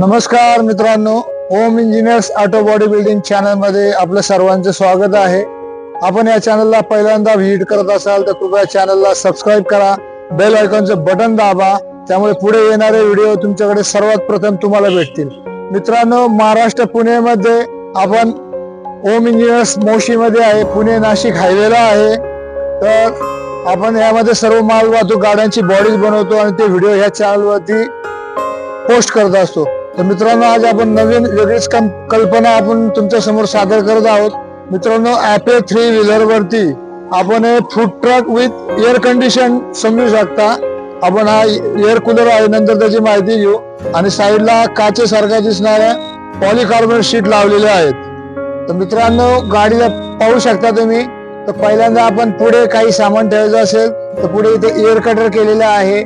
नमस्कार मित्रांनो Om engineers auto body building चॅनलमध्ये आपलं सर्वांचं स्वागत आहे. आपण या चॅनलला पहिल्यांदा व्हिजिट करत असाल तर कृपया चॅनलला सबस्क्राईब करा बेल आयकॉनचं बटन दाबा त्यामुळे पुढे येणारे व्हिडिओ तुमच्याकडे सर्वात प्रथम तुम्हाला भेटतील. मित्रांनो महाराष्ट्र पुणेमध्ये आपण ओम इंजिनियर्स मोशीमध्ये आहे पुणे नाशिक हायवेला आहे. तर आपण यामध्ये सर्व माल वाहतूक गाड्यांची बॉडीज बनवतो आणि ते व्हिडिओ ह्या चॅनलवरती पोस्ट करत असतो. तर मित्रांनो आज आपण नवीन वेगळीच कल्पना आपण तुमच्यासमोर सादर करत आहोत. मित्रांनो ऍपे थ्री व्हीलर वरती आपण हे food truck with air condition समजू शकता. आपण हा एअर कूलर आहे नंतर त्याची माहिती घेऊ. आणि साईडला काचेसारखा दिसणाऱ्या पॉलिकार्बोनेट शीट लावलेल्या आहेत. तर मित्रांनो गाडीला पाहू शकता तुम्ही. तर पहिल्यांदा आपण पुढे काही सामान ठेवायचं असेल तर पुढे इथे एअर कटर केलेलं आहे.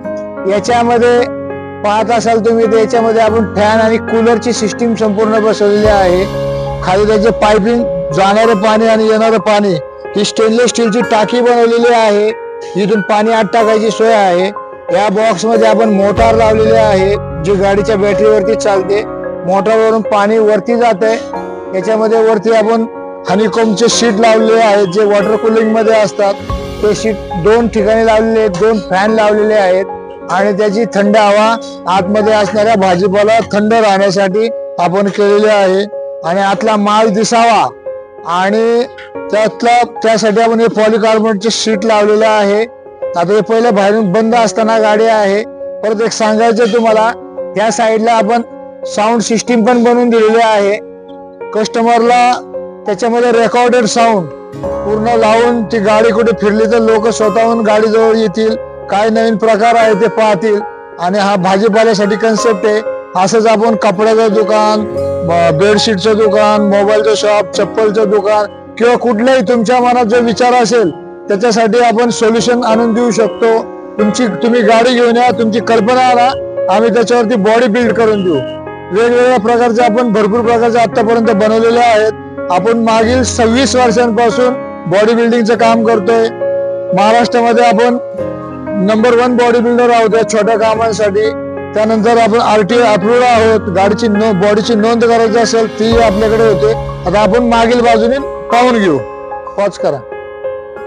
याच्यामध्ये पाहत असाल तुम्ही तर याच्यामध्ये आपण फॅन आणि कूलरची सिस्टीम संपूर्ण बसवलेली आहे. खाली त्याचे पायपिंग जाणारं पाणी आणि येणारं पाणी. ही स्टेनलेस स्टीलची टाकी बनवलेली आहे. जिथून पाणी आत टाकायची सोय आहे. या बॉक्समध्ये आपण मोटार लावलेली आहे जी गाडीच्या बॅटरीवरती चालते. मोटारवरून पाणी वरती जात आहे. याच्यामध्ये वरती आपण हनीकोमचे शीट लावलेले आहेत जे वॉटर कुलिंगमध्ये असतात. ते शीट दोन ठिकाणी लावलेले आहेत दोन फॅन लावलेले आहेत. आणि त्याची थंड हवा आतमध्ये असणाऱ्या भाजीपाला थंड राहण्यासाठी आपण केलेले आहे. आणि आतला माल दिसावा. आणि त्यातला त्यासाठी आपण हे पॉलिकार्बोनेटचे शीट लावलेलं आहे. आता हे पहिले बाहेरून बंद असताना गाडी आहे. परत एक सांगायचं तुम्हाला या साईडला आपण साऊंड सिस्टीम पण बनवून दिलेली आहे. कस्टमरला त्याच्यामध्ये रेकॉर्डेड साऊंड पूर्ण लावून ती गाडी कुठे फिरली तर लोक स्वतःहून गाडीजवळ येतील. काय नवीन प्रकार आहे ते पाहतील. आणि हा भाजीपाल्यासाठी कन्सेप्ट आहे. असंच आपण कपड्याचं दुकान बेडशीटचं दुकान मोबाईलचं शॉप चप्पलचं दुकान किंवा कुठल्याही तुमच्या मनात जो विचार असेल त्याच्यासाठी आपण सोल्युशन आणून देऊ शकतो. तुमची तुम्ही गाडी घेऊन या तुमची कल्पना आणा. आम्ही त्याच्यावरती बॉडी बिल्ड करून देऊ. वेगवेगळ्या प्रकारचे आपण भरपूर प्रकारचे आतापर्यंत बनवलेले आहेत. आपण मागील सव्वीस वर्षांपासून बॉडी बिल्डिंगचं काम करतोय. महाराष्ट्रामध्ये आपण नंबर वन बॉडी बिल्डर आहोत या छोट्या कामांसाठी. त्यानंतर आपण आरटीओ अप्रूव्ह आहोत. गाडीची नो बॉडीची नोंद करायची असेल ती आपल्याकडे होते. आता आपण मागील बाजूने पाहून घेऊ. पॉज करा.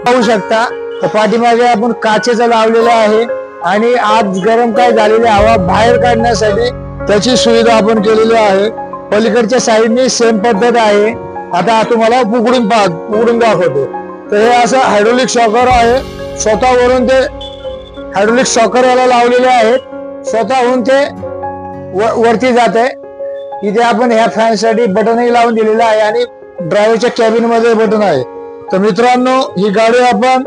पाहू शकता तर पाठीमागे आपण काचेचा लावलेला आहे आणि आत गरम काय झालेली हवा बाहेर काढण्यासाठी त्याची सुविधा आपण केलेली आहे. पलीकडच्या साईडने सेम पद्धत आहे. आता तुम्हाला उघडून पाहत उघडून दाखवतो. तर हे असं हायड्रोलिक शॉकर आहे. स्वतःवरून ते हायड्रोलिक शॉकरवाला लावलेले आहेत. स्वतःहून ते व- वरती जात. आहे इथे आपण ह्या फॅनसाठी बटनही लावून दिलेलं आहे आणि ड्रायव्हरच्या कॅबिनमध्ये बटन आहे. तर मित्रांनो ही गाडी आपण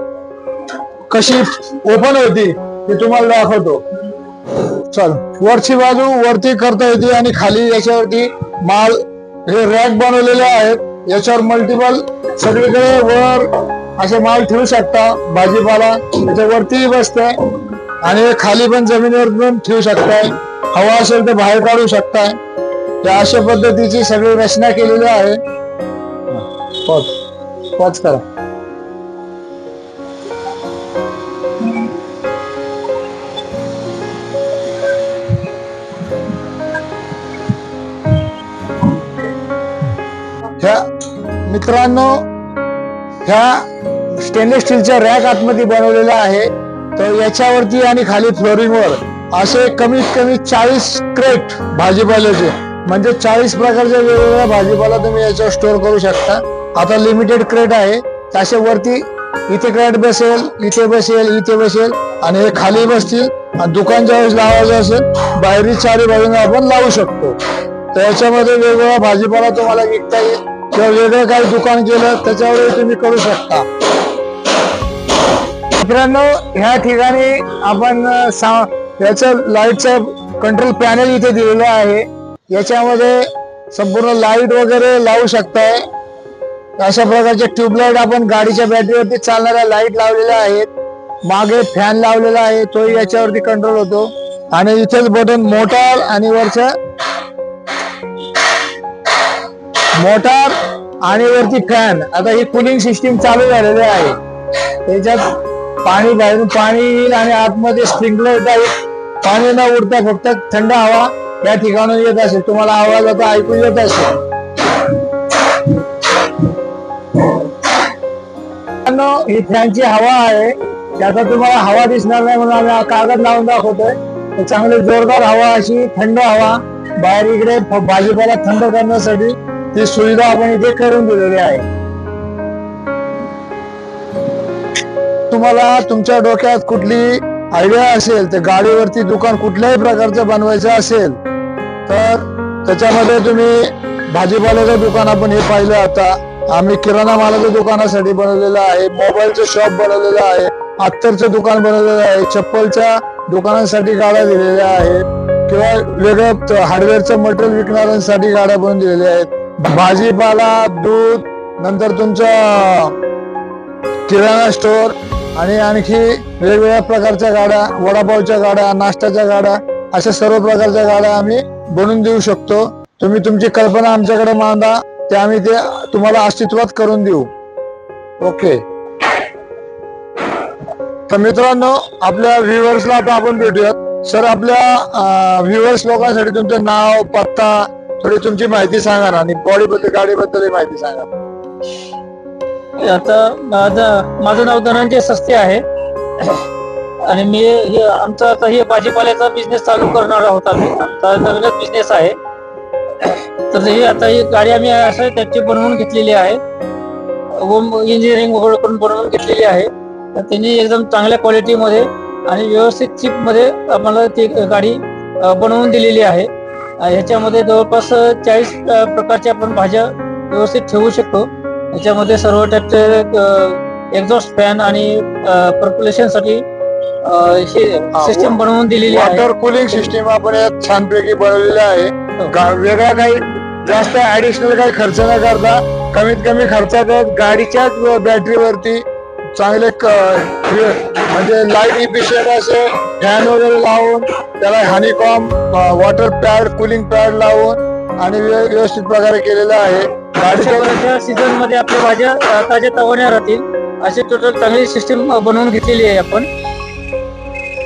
कशी ओपन होती ते तुम्हाला दाखवतो. चल वरची बाजू वरती करता येते आणि खाली याच्यावरती माल हे रॅक बनवलेले आहेत. याच्यावर मल्टिपल सगळीकडे वर असे माल ठेवू शकता. भाजीपाला त्याच्यावरतीही बसते. आणि खाली पण जमिनीवर पण ठेवू शकताय हवा असेल तर बाहेर काढू शकताय या अशा पद्धतीची सगळी रचना केलेली आहे. पॉज पॉज करा. ह्या मित्रांनो ह्या स्टेनलेस स्टीलच्या रॅक आतमध्ये बनवलेल्या आहे. तर याच्यावरती आणि खाली फ्लोरिंगवर असे कमीत कमी चाळीस क्रेट भाजीपाल्याचे म्हणजे चाळीस प्रकारच्या वेगवेगळ्या भाजीपाला तुम्ही याच्यावर स्टोअर करू शकता. आता लिमिटेड क्रेट आहे. तसे वरती इथे क्रेट बसेल इथे बसेल इथे बसेल आणि हे खाली बसतील आणि दुकान ज्यावेळेस लावायचं असेल बाहेरील चारी बाजूने आपण लावू शकतो. तर याच्यामध्ये वेगवेगळा भाजीपाला तुम्हाला विकता येईल. किंवा वेगळं काही दुकान केलं त्याच्यावर तुम्ही करू शकता. मित्रांनो ह्या ठिकाणी आपण अं, सा- याचं लाईटचं कंट्रोल पॅनल इथे दिलेलं आहे. याच्यामध्ये संपूर्ण लाइट वगैरे लावू शकताय. अशा प्रकारचे ट्यूबलाईट आपण गाडीच्या बॅटरीवरती चालणाऱ्या लाइट लावलेल्या आहेत. मागे फॅन लावलेला आहे तोही याच्यावरती कंट्रोल होतो. आणि इथेच बटन मोटार आणि वरच मोटार आणि वरती फॅन आता ही कुलिंग सिस्टीम चालू झालेली आहे. त्याच्यात पाणी बाहेरून पाणी येईल आणि आतमध्ये स्प्रिंकलर पाणी न उडता फक्त थंड हवा या ठिकाणी येत असेल. तुम्हाला आवाज आता ऐकू येत असेल. ही फॅनची हवा आहे. त्याचा तुम्हाला हवा दिसणार नाही म्हणून आम्ही कागद लावून दाखवतोय. तर चांगली जोरदार हवा अशी थंड हवा. बाहेर इकडे भाजीपाला थंड करण्यासाठी ती सुविधा आपण इथे करून दिलेली आहे. तुम्हाला तुमच्या डोक्यात कुठली आयडिया असेल तर गाडीवरती दुकान कुठल्याही प्रकारचं बनवायचं असेल तर त्याच्यामध्ये तुम्ही भाजीपाल्याचं दुकान आपण हे पाहिलं आता. आम्ही किराणा मालाच्या दुकानासाठी बनवलेलं आहे मोबाईलचं शॉप बनवलेलं आहे अत्तरचं दुकान बनवलेलं आहे चप्पलच्या दुकानांसाठी गाड्या दिलेल्या आहेत किंवा वेगळं हार्डवेअरचं मटेरियल विकणाऱ्यांसाठी गाड्या बनवून दिलेल्या आहेत. भाजीपाला दूध नंतर तुमचं किराणा स्टोअर आणि आणखी वेगवेगळ्या प्रकारच्या गाड्या वडापावच्या गाड्या नाश्त्याच्या गाड्या अशा सर्व प्रकारच्या गाड्या आम्ही बनवून देऊ शकतो. तुम्ही तुमची कल्पना आमच्याकडे मांडा ते आम्ही ते तुम्हाला अस्तित्वात करून देऊ. ओके. तर मित्रांनो आपल्या व्ह्युअर्सला आता आपण भेटूयात. सर आपल्या व्ह्युअर्स लोकांसाठी तुमचं नाव पत्ता थोडी तुमची माहिती सांगा ना आणि बॉडी बद्दल गाडीबद्दल माहिती सांगा. आता माझं माझं नाव धनंजय सस्ते आहे. आणि मी हे आमचं आता हे भाजीपाल्याचा बिझनेस चालू करणार आहोत आम्ही. आमचा नवीनच बिझनेस आहे. तर हे आता ही गाडी आम्ही असं त्याची बनवून घेतलेली आहे. होम इंजिनिअरिंग वगैरे करून बनवून घेतलेली आहे. तर त्यांनी एकदम चांगल्या क्वालिटीमध्ये आणि व्यवस्थित चिपमध्ये आम्हाला ती गाडी बनवून दिलेली आहे. ह्याच्यामध्ये जवळपास चाळीस प्रकारच्या आपण भाज्या व्यवस्थित ठेवू शकतो. याच्यामध्ये सर्व टाईपचे एक्झॉस्ट फॅन आणि पर्क्युलेशनसाठी अ, हे सिस्टम बनवून दिलेली आहे. वॉटर कूलिंग सिस्टीम आपण यात छानपैकी बनवलेलं आहे. गा- वेगळा काही जास्त ऍडिशनल काही खर्च न करता कमीत कमी खर्चात गाडीच्याच बॅटरीवरती चांगले म्हणजे लाइट इफिशियंट असे फॅन वगैरे लावून त्याला honeycomb water pad cooling pad लावून आणि व्य- व्यवस्थित प्रकारे केलेलं आहे. गाडीच्या सीझनमध्ये आपल्या भाज्या ताज्या तवान्या राहतील. अशी टोटल चांगली सिस्टीम बनवून घेतलेली आहे आपण.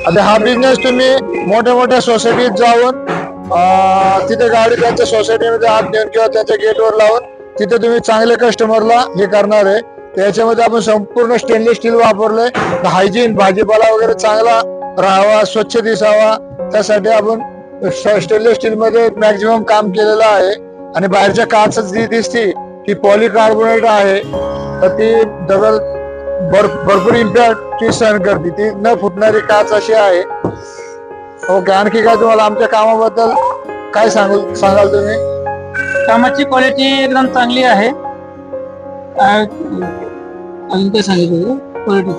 आता हा बिझनेस तुम्ही मोठ्या मोठ्या सोसायटीत जाऊन तिथे गाडी त्यांच्या सोसायटीमध्ये आत नेऊन किंवा त्यांच्या गेटवर लावून तिथे तुम्ही चांगले कस्टमरला हे करणार आहे. त्याच्यामध्ये आपण संपूर्ण स्टेनलेस स्टील वापरलंय. हायजीन भाजीपाला वगैरे चांगला राहावा स्वच्छ दिसावा. त्यासाठी आपण स्टेनलेस स्टील मध्ये मॅक्झिमम काम केलेलं आहे. आणि बाहेरच्या काच जी दिसती ती पॉलिकार्बोनेट आहे. तर ती डबल भर भरपूर इम्पॅक्ट ती सहन करते. ती न फुटणारी काच अशी आहे. ओके आणखी काय तुम्हाला आमच्या कामाबद्दल काय सांगू सांगाल तुम्ही? कामाची क्वालिटी एकदम चांगली आहे. अ, अजून काय सांगितलं क्वालिटी